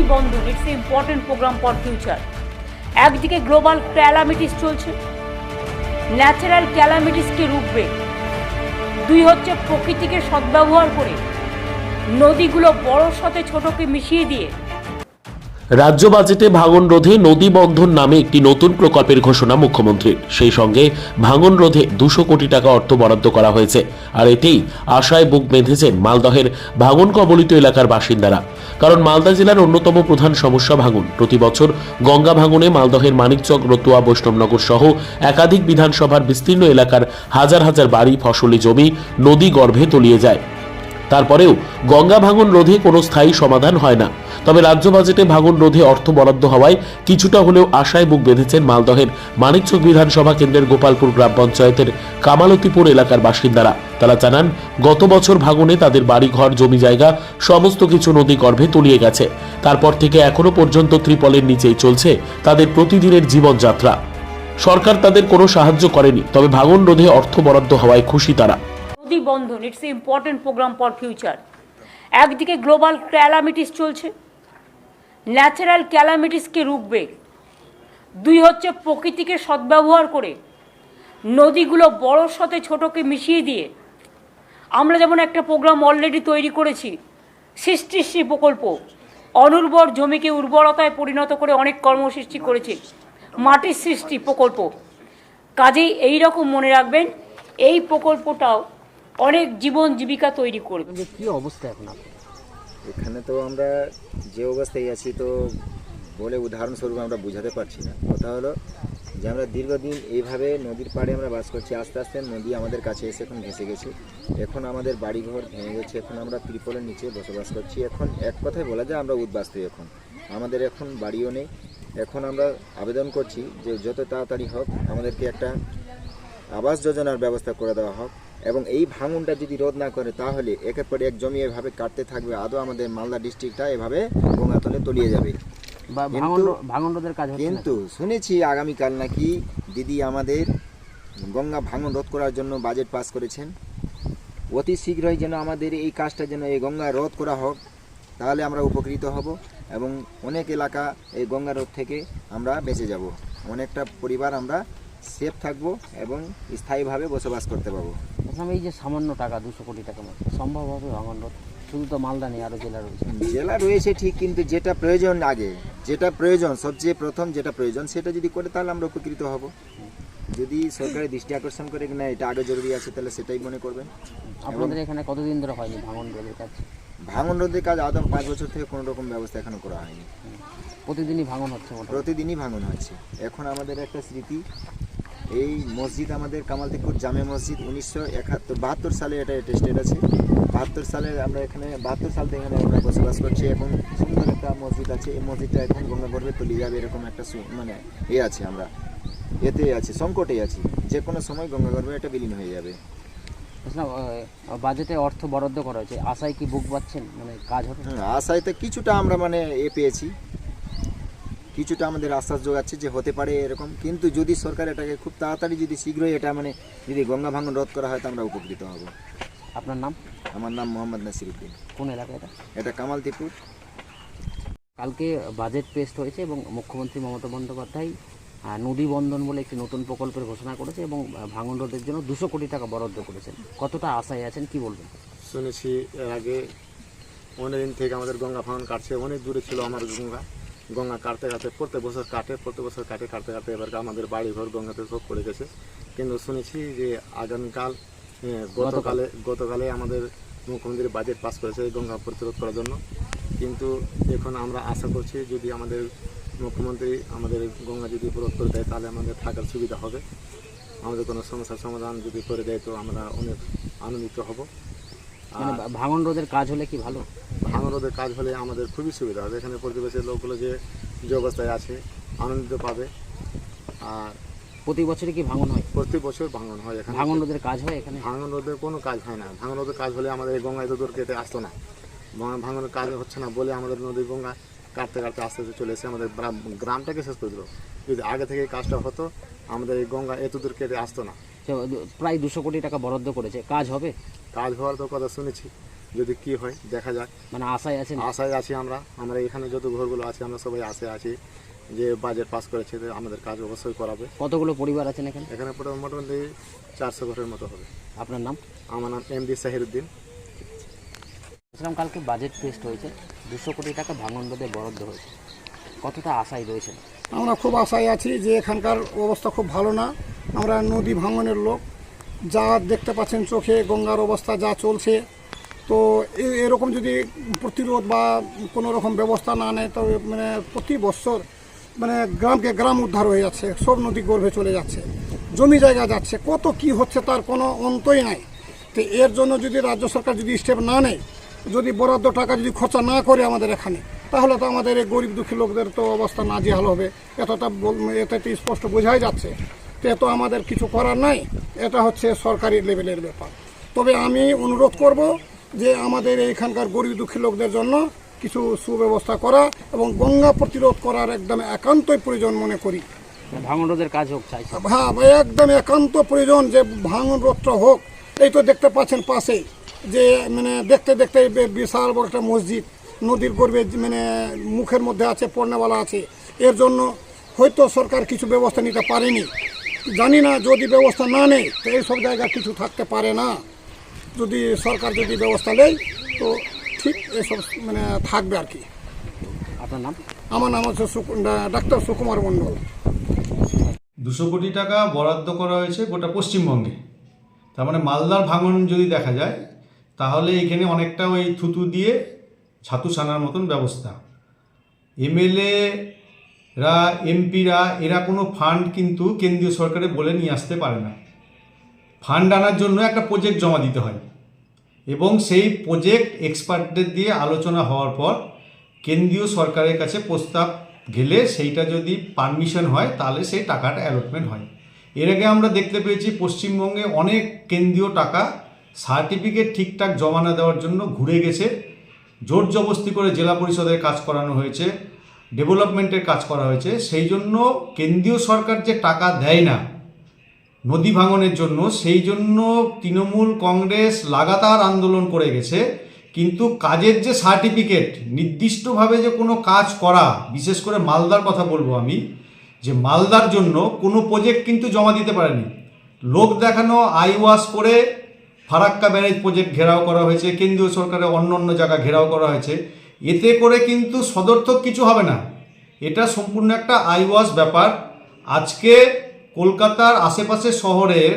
নদী বন্ধন it's a important programme for future একদিকে global calamities চলছে। ন্যাচারাল ক্যালামিটিসকে রুখবে। দুই হচ্ছে প্রকৃতিকে সদ্ব্যবহার করে। নদীগুলো বড় সাথে ছোটকে মিশিয়ে দিয়ে রাজ্য বাজেটে ভাঙন রোধে নদী বন্ধন নামে একটি নতুন প্রকল্পের ঘোষণা মুখ্যমন্ত্রীর। সেই সঙ্গে ভাঙন রোধে দুশো কোটি টাকা অর্থ বরাদ্দ করা হয়েছে। আর এতেই আশায় বুক বেঁধেছেন মালদহের ভাঙন কবলিত এলাকার বাসিন্দারা। কারণ মালদা জেলার অন্যতম প্রধান সমস্যা ভাঙন। প্রতি বছর গঙ্গা ভাঙনে মালদহের মানিকচক, রতুয়া, বৈষ্ণবনগর সহ একাধিক বিধানসভার বিস্তীর্ণ এলাকার হাজার হাজার বাড়ি, ফসলি জমি নদী গর্ভে তলিয়ে যায়। তারপরেও গঙ্গা ভাঙন রোধে কোনো স্থায়ী সমাধান হয় না। তবে রাজ্য বাজেটে ভাঙন রোধে অর্থ বরাদ্দ হওয়ায় কিছুটা হলেও আশায় বুক বেঁধেছেন মালদহের মানিকচক বিধানসভা কেন্দ্রের গোপালপুর গ্রাম পঞ্চায়েতের কামালতিপুর এলাকার বাসিন্দারা। তারা জানান, গত বছর ভাঙনে তাদের বাড়িঘর, জমি জায়গা, সমস্ত কিছু নদী গর্ভে তলিয়ে গেছে। তারপর থেকে এখনও পর্যন্ত ত্রিপলের নিচেই চলছে তাদের প্রতিদিনের জীবনযাত্রা। সরকার তাদের কোনো সাহায্য করেনি, তবে ভাঙন রোধে অর্থ বরাদ্দ হওয়ায় খুশি তারা। নদী বন্ধন it's a important program for future একদিকে গ্লোবাল ক্যালামিটিস চলছে ন্যাচারাল ক্যালামিটিসকে রুখবে, দুই হচ্ছে প্রকৃতিকে সদ্ব্যবহার করে, নদীগুলো বড়োর সাথে ছোটোকে মিশিয়ে দিয়ে, আমরা যেমন একটা প্রোগ্রাম অলরেডি তৈরি করেছি সৃষ্টিশ্রী প্রকল্প, অনুর্বর জমিকে উর্বরতায় পরিণত করে অনেক কর্মসৃষ্টি করেছে, মাটির সৃষ্টি প্রকল্প। কাজেই এই রকম মনে রাখবেন, এই প্রকল্পটাও অনেক জীবন জীবিকা তৈরি করবে। যে কি অবস্থা এখন এখানে তো আমরা যে অবস্থায় আছি তো বলে উদাহরণস্বরূপ আমরা বুঝাতে পারছি না। কথা হলো যে আমরা দীর্ঘদিন এইভাবে নদীর পাড়ে আমরা বাস করছি আস্তে আস্তে নদী আমাদের কাছে এসে এখন ভেসে গেছে। এখন আমাদের বাড়িঘর ভেঙে গেছে এখন আমরা ত্রিপলের নিচে বসবাস করছি। এখন এক কথায় বলা যায় আমরা উদ্বাস্তু এখন। আমাদের এখন বাড়িও নেই। এখন আমরা আবেদন করছি যে যত তাড়াতাড়ি হোক আমাদেরকে একটা আবাস যোজনার ব্যবস্থা করে দেওয়া হোক। এবং এই ভাঙনটা যদি রোধ না করে তাহলে একের পর এক জমি এভাবে কাটতে থাকবে। আদৌ আমাদের মালদা ডিস্ট্রিক্টটা এভাবে গঙ্গাতলে তলিয়ে যাবে। বা কিন্তু- ভাঙন রোধের কাজ কিন্তু শুনেছি আগামীকাল নাকি দিদি আমাদের গঙ্গা ভাঙন রোধ করার জন্য বাজেট পাস করেছেন। অতি শীঘ্রই যেন আমাদের এই কাজটা যেন এই গঙ্গা রোধ করা হোক তাহলে আমরা উপকৃত হব এবং অনেক এলাকা এই গঙ্গা রোধ থেকে আমরা বেঁচে যাব। অনেকটা পরিবার আমরা সেফ থাকব এবং স্থায়ীভাবে বসবাস করতে পারব। এখন এই যে সামান্য টাকা দুশো কোটি টাকা মতো সম্ভব হবে ভাঙন রোধ শুধু তো মালদা নেই আরও জেলা রয়েছে। জেলা রয়েছে ঠিক কিন্তু যেটা প্রয়োজন আগে যেটা প্রয়োজন সবচেয়ে প্রথম যেটা প্রয়োজন সেটা যদি করে তাহলে আমরা উপকৃত হব। যদি সরকারের দৃষ্টি আকর্ষণ করে না এটা আগে জরুরি আছে তাহলে সেটাই মনে করবেন। আপনাদের এখানে কতদিন ধরে হয়নি ভাঙন রোধের কাজ? ভাঙন রোধের কাজ আদম পাঁচ বছর থেকে কোনো রকম ব্যবস্থা এখনও করা হয়নি। প্রতিদিনই ভাঙন হচ্ছে প্রতিদিনই ভাঙন হচ্ছে। এখন আমাদের একটা স্মৃতি এই মসজিদ আমাদের কামালতিপুর জামে মসজিদ। উনিশশো একাত্তর বাহাত্তর সালে এটা টেস্টেড আছে। বাহাত্তর সালে আমরা এখানে বাহাত্তর সাল থেকে এখানে আমরা বসবাস করছি এখন সুন্দর একটা মসজিদ আছে। এই মসজিদটা এখন গঙ্গা গর্ভে তলিয়ে যাবে এরকম একটা মানে এ আছে আমরা। এতে আছে সংকটে আছি। যে কোনো সময় গঙ্গা গর্ভে এটা বিলীন হয়ে যাবে। বাজেটে অর্থ বরাদ্দ করা হয়েছে। আশায় কি বুক পাচ্ছেন মানে কাজ হবে? আশায় তো কিছুটা আমরা মানে এ পেয়েছি। কিছুটা আমাদের আশ্বাস যোগাচ্ছে যে হতে পারে এরকম। কিন্তু যদি সরকার এটাকে খুব তাড়াতাড়ি যদি শীঘ্রই এটা মানে যদি গঙ্গা ভাঙন রোধ করা হয় তো আমরা উপকৃত হব। আপনার নাম? আমার নাম মোহাম্মদ নাসিরুদ্দিন। কোন এলাকা এটা? এটা কামালতিপুর কালকে বাজেট পেস্ট হয়েছে এবং মুখ্যমন্ত্রী মমতা বন্দ্যোপাধ্যায় নদী বন্ধন বলে একটি নতুন প্রকল্পের ঘোষণা করেছে এবং ভাঙন রোধের জন্য দুশো কোটি টাকা বরাদ্দ করেছেন। কতটা আশায় আছেন কি বলবেন? শুনেছি এর আগে অনেকদিন থেকে আমাদের গঙ্গা ভাঙন কাটছে অনেক দূরে ছিল আমার গঙ্গা। গঙ্গা কাটতে কাটতে প্রত্যেক বছর কাটে প্রত্যেক বছর কাটে কাটতে কাটতে এবার আমাদের বাড়ি ঘর গঙ্গাতে সব পড়ে গেছে। কিন্তু শুনেছি যে আগামীকাল গতকালে গতকালে। আমাদের মুখ্যমন্ত্রী বাজেট পাস করেছে গঙ্গা প্রতিরোধ করার জন্য। কিন্তু এখন আমরা আশা করছি যদি আমাদের মুখ্যমন্ত্রী আমাদের গঙ্গা যদি প্রোধ করে দেয় তাহলে আমাদের থাকার সুবিধা হবে। আমাদের কোনো সমস্যার সমাধান যদি করে দেয় তো আমরা অনেক আনন্দিত হব। মানে ভাঙন রোধের কাজ হলে কি ভালো? ভাঙন রোধের কাজ হলে আমাদের খুবই সুবিধা হবে। এখানে প্রতিবেশীর লোকগুলো যে যে অবস্থায় আছে আনন্দিত পাবে। আর প্রতি বছরই কি ভাঙন হয়? প্রতি বছর ভাঙন হয় এখানে। ভাঙন রোধের কাজ হয় এখানে? ভাঙন রোধের কোনো কাজ হয় না। ভাঙন রোধের কাজ হলে আমাদের এই গঙ্গা এত দূর কেটে আসতো না। ভাঙ- ভাঙনের কাজ হচ্ছে না বলে আমাদের নদী গঙ্গা কাটতে কাটতে আস্তে আস্তে চলে এসে আমাদের গ্রামটাকে শেষ করে দিল। যদি আগে থেকে কাজটা হতো আমাদের এই গঙ্গা এত দূর কেটে আসতো না। প্রায় দুশো কোটি টাকা বরাদ্দ করেছে। কাজ হবে? কাজ হওয়ার তো কথা শুনেছি। যদি কি হয় দেখা যাক। মানে আশায় আছে আশায় আছি আমরা। আমরা এখানে যত ঘরগুলো আছে আমরা সবাই আশায় আছি যে বাজেট পাস করেছে আমাদের কাজ অবশ্যই করাবে। কতগুলো পরিবার আছেন এখানে? এখানে মোটামুটি চারশো ঘরের মতো হবে। আপনার নাম? আমার নাম এম ডি সাহিরুদ্দিন। বলছিলাম কালকে বাজেট পেস্ট হয়েছে। দুশো কোটি টাকা ভাঙন রোধে বরাদ্দ হয়েছে। কতটা আশায় রয়েছেন? আমরা খুব আশায় আছি যে এখানকার অবস্থা খুব ভালো না। আমরা নদী ভাঙনের লোক। যা দেখতে পাচ্ছেন চোখে গঙ্গার অবস্থা যা চলছে তো এরকম যদি প্রতিরোধ বা কোনো রকম ব্যবস্থা না নেয় তো মানে প্রতি বছর মানে গ্রামকে গ্রাম উদ্ধার হয়ে যাচ্ছে, সব নদী গর্ভে চলে যাচ্ছে, জমি জায়গা যাচ্ছে, কত কি হচ্ছে তার কোনো অন্তই নাই। তো এর জন্য যদি রাজ্য সরকার যদি স্টেপ না নেয়, যদি বরাদ্দ টাকা যদি খরচা না করে আমাদের এখানে, তাহলে তো আমাদের এই গরিব দুঃখী লোকদের তো অবস্থা না নাজেহাল হবে। এতটা বল- এতে তো স্পষ্ট বোঝাই যাচ্ছে। তো এত আমাদের কিছু করার নাই, এটা হচ্ছে সরকারি লেভেলের ব্যাপার। তবে আমি অনুরোধ করব যে আমাদের এইখানকার গরিব দুঃখী লোকদের জন্য কিছু সুব্যবস্থা করা এবং গঙ্গা প্রতিরোধ করার একদম একান্তই প্রয়োজন মনে করি। ভাঙন রোধের কাজ হোক হ্যাঁ একদম একান্ত প্রয়োজন যে ভাঙন রোধটা হোক। এই তো দেখতে পাচ্ছেন পাশেই যে মানে দেখতে দেখতে বিশাল বড় একটা মসজিদ। নদীর গর্বে মানে মুখের মধ্যে আছে পড়নেওয়ালা আছে। এর জন্য হয়তো সরকার কিছু ব্যবস্থা নিতে পারেনি। জানি না যদি ব্যবস্থা না নেয় তো এইসব জায়গায় কিছু থাকতে পারে না। যদি সরকার যদি ব্যবস্থা নেয় তো ঠিক এসব মানে থাকবে আর কি। আপনার নাম? আমার নাম হচ্ছে ডাক্তার সুকুমার মণ্ডল। দুশো কোটি টাকা বরাদ্দ করা হয়েছে গোটা পশ্চিমবঙ্গে। তার মানে মালদার ভাঙন যদি দেখা যায় তাহলে এখানে অনেকটা ওই থুতু দিয়ে ছাতু সানার মতন ব্যবস্থা। এমএলএ রা এমপিরা এরা কোনো ফান্ড কিন্তু কেন্দ্রীয় সরকারে বলে নিয়ে আসতে পারে না। ফান্ড আনার জন্য একটা প্রজেক্ট জমা দিতে হয়। এবং সেই প্রজেক্ট এক্সপার্টদের দিয়ে আলোচনা হওয়ার পর কেন্দ্রীয় সরকারের কাছে প্রস্তাব গেলে সেইটা যদি পারমিশন হয়, তাহলে সেই টাকাটা অ্যালটমেন্ট হয়। এর আগে আমরা দেখতে পেয়েছি পশ্চিমবঙ্গে অনেক কেন্দ্রীয় টাকা সার্টিফিকেট ঠিকঠাক জমা না দেওয়ার জন্য ঘুরে গেছে। জোর জবস্তি করে জেলা পরিষদের কাজ করানো হয়েছে ডেভেলপমেন্টের কাজ করা হয়েছে। সেই জন্য কেন্দ্রীয় সরকার যে টাকা দেয় না নদী ভাঙনের জন্য, সেই জন্য তৃণমূল কংগ্রেস লাগাতার আন্দোলন করে গেছে। কিন্তু কাজের যে সার্টিফিকেট, নির্দিষ্টভাবে যে কোনো কাজ করা, বিশেষ করে মালদার কথা বলব আমি, যে মালদার জন্য কোনো প্রজেক্ট কিন্তু জমা দিতে পারেনি। লোক দেখানো আই ওয়াশ করে ফারাক্কা ব্যারেজ প্রজেক্ট ঘেরাও করা হয়েছে, কেন্দ্রীয় সরকারের অন্য অন্য জায়গা ঘেরাও করা হয়েছে। এতে করে কিন্তু সদর্থক কিছু হবে না। এটা সম্পূর্ণ একটা আই ওয়াশ ব্যাপার। আজকে কলকাতার আশেপাশে শহরের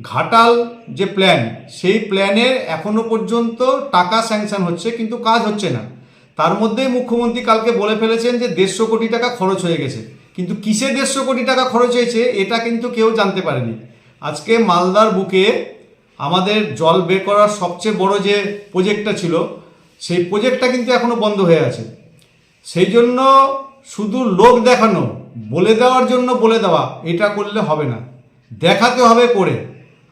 ঘাটাল যে প্ল্যান সেই প্ল্যানের এখনও পর্যন্ত টাকা স্যাংশন হচ্ছে, কিন্তু কাজ হচ্ছে না। তার মধ্যেই মুখ্যমন্ত্রী কালকে বলে ফেলেছেন যে দেড়শো কোটি টাকা খরচ হয়ে গেছে। কিন্তু কিসে দেড়শো কোটি টাকা খরচ হয়েছে, এটা কিন্তু কেউ জানতে পারেনি। আজকে মালদার বুকে আমাদের জল বের করার সবচেয়ে বড় যে প্রজেক্টটা ছিল, সেই প্রজেক্টটা কিন্তু এখনও বন্ধ হয়ে আছে। সেই জন্য শুধু লোক দেখানো বলে দেওয়ার জন্য বলে দেওয়া, এটা করলে হবে না। দেখাতে হবে করে।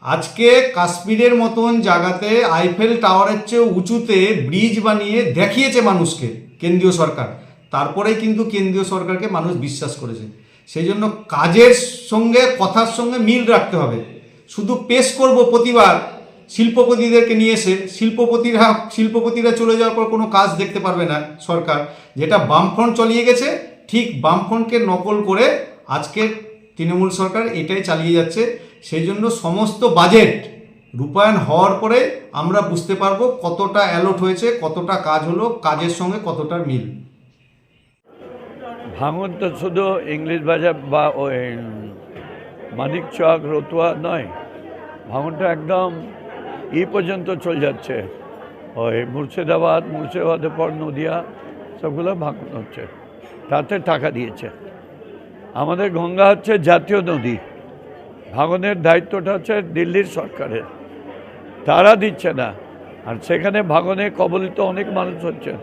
আজকে কাশ্মীরের মতন জায়গাতে আইফেল টাওয়ারের চেয়ে উঁচুতে ব্রিজ বানিয়ে দেখিয়েছে মানুষকে, কেন্দ্রীয় সরকার। তারপরেই কিন্তু কেন্দ্রীয় সরকারকে মানুষ বিশ্বাস করেছে। সেই জন্য কাজের সঙ্গে, কথার সঙ্গে মিল রাখতে হবে। শুধু পেশ করব প্রতিবার, শিল্পপতিদেরকে নিয়ে এসে, শিল্পপতিরা শিল্পপতিরা চলে যাওয়ার পর কোনো কাজ দেখতে পারবে না সরকার, যেটা বামফ্রন্ট চলিয়ে গেছে ঠিক বামফ্রন্টকে নকল করে আজকে তৃণমূল সরকার এটাই চালিয়ে যাচ্ছে। সেই জন্য সমস্ত বাজেট রূপায়ণ হওয়ার পরে আমরা বুঝতে পারব কতটা অ্যালট হয়েছে, কতটা কাজ হলো, কাজের সঙ্গে কতটা মিল। ভাঙন তো শুধু ইংলিশ বাজার বা ওই মানিক চক, রতুয়া নয়, ভাঙনটা একদম ই পর্যন্ত চলে যাচ্ছে। ওই মুর্শিদাবাদ মুর্শিদাবাদের পর নদিয়া, সবগুলো ভাঙন হচ্ছে। তাতে টাকা দিয়েছে। আমাদের গঙ্গা হচ্ছে জাতীয় নদী। ভাঙনের দায়িত্বটা হচ্ছে দিল্লির সরকারের। তারা দিচ্ছে না। আর সেখানে ভাঙনে কবলিত অনেক মানুষ হচ্ছে।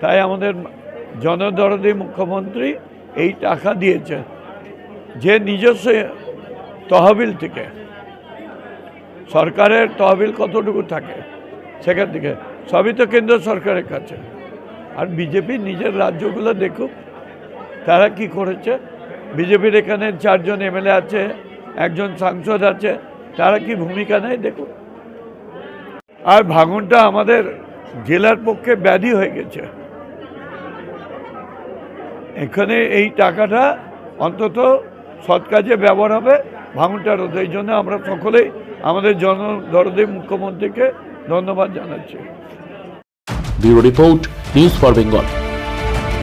তাই আমাদের জনদরদী মুখ্যমন্ত্রী এই টাকা দিয়েছে। যে নিজস্ব তহবিল থেকে। সরকারের তহবিল কতটুকু থাকে সেখান থেকে। সবই তো কেন্দ্র সরকারের কাছে। আর বিজেপি নিজের রাজ্যগুলো দেখুক। তারা কি করেছে? বিজেপির এখানে চারজন এমএলএ আছে, একজন সাংসদ আছে, তারা কি ভূমিকা নেয়? দেখুন। আর ভাঙনটা আমাদের জেলার পক্ষে ব্যাধি হয়ে গেছে। এখানে এই টাকাটা অন্তত সৎ কাজে ব্যবহার হবে ভাঙনটা রোধ। এই জন্য আমরা সকলেই আমাদের জনদরদে মুখ্যমন্ত্রীকে ধন্যবাদ জানাচ্ছি। Bureau report, news for Bengal.